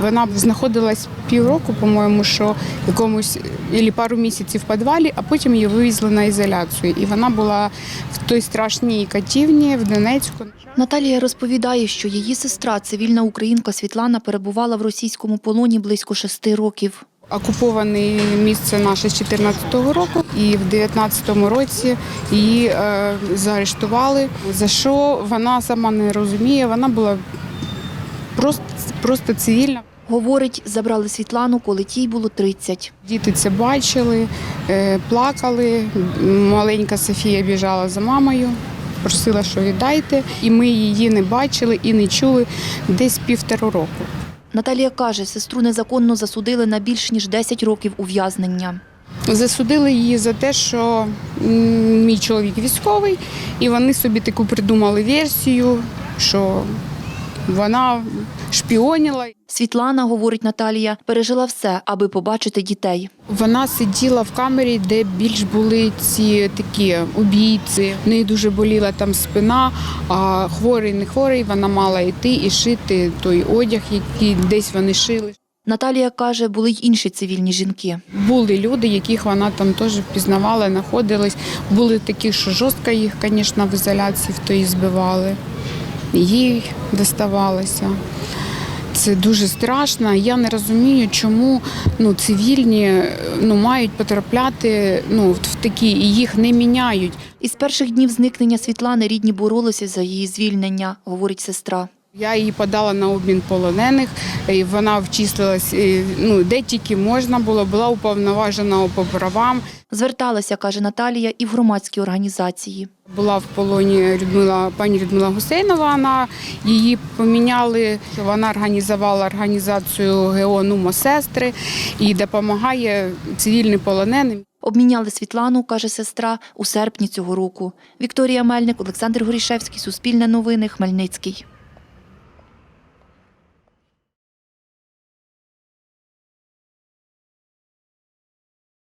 Вона знаходилась півроку, по-моєму, що якомусь або пару місяців в підвалі, а потім її вивезли на ізоляцію. І вона була в той страшній катівні в Донецьку. Наталія розповідає, що її сестра, цивільна українка Світлана, перебувала в російському полоні близько шести років. Окуповане місце наше з 14-го року, і в 19-му році її е, заарештували. За що вона сама не розуміє, вона була просто, просто цивільна. Говорить, забрали Світлану, коли тій було 30. Діти це бачили, е, плакали. Маленька Софія біжала за мамою, просила, що віддайте. І ми її не бачили і не чули десь півтора року. Наталія каже, сестру незаконно засудили на більш ніж 10 років ув'язнення. Засудили її за те, що мій чоловік військовий, і вони собі таку придумали версію, що вона шпіоніла. Світлана, говорить Наталія, пережила все, аби побачити дітей. Вона сиділа в камері, де більш були ці такі убійці. В неї дуже боліла там спина, а хворий, не хворий, вона мала йти і шити той одяг, який десь вони шили. Наталія каже, були й інші цивільні жінки. Були люди, яких вона там теж впізнавала, знаходились. Були такі, що жорстко їх, звісно, в ізоляції в тої збивали. Їй доставалося. Це дуже страшно. Я не розумію, чому ну, цивільні ну, мають потрапляти ну, в такі і їх не міняють. Із перших днів зникнення Світлани рідні боролися за її звільнення, говорить сестра. Я її подала на обмін полонених, і вона вчислилась ну, де тільки можна було, була уповноважена по правам. Зверталася, каже Наталія, і в громадські організації. Була в полоні Людмила, пані Людмила Гусейнова. Вона її поміняли. Вона організувала організацію ГО «Нумо сестри і допомагає цивільним полоненим. Обміняли Світлану, каже сестра, у серпні цього року. Вікторія Мельник, Олександр Горішевський, Суспільне новини, Хмельницький.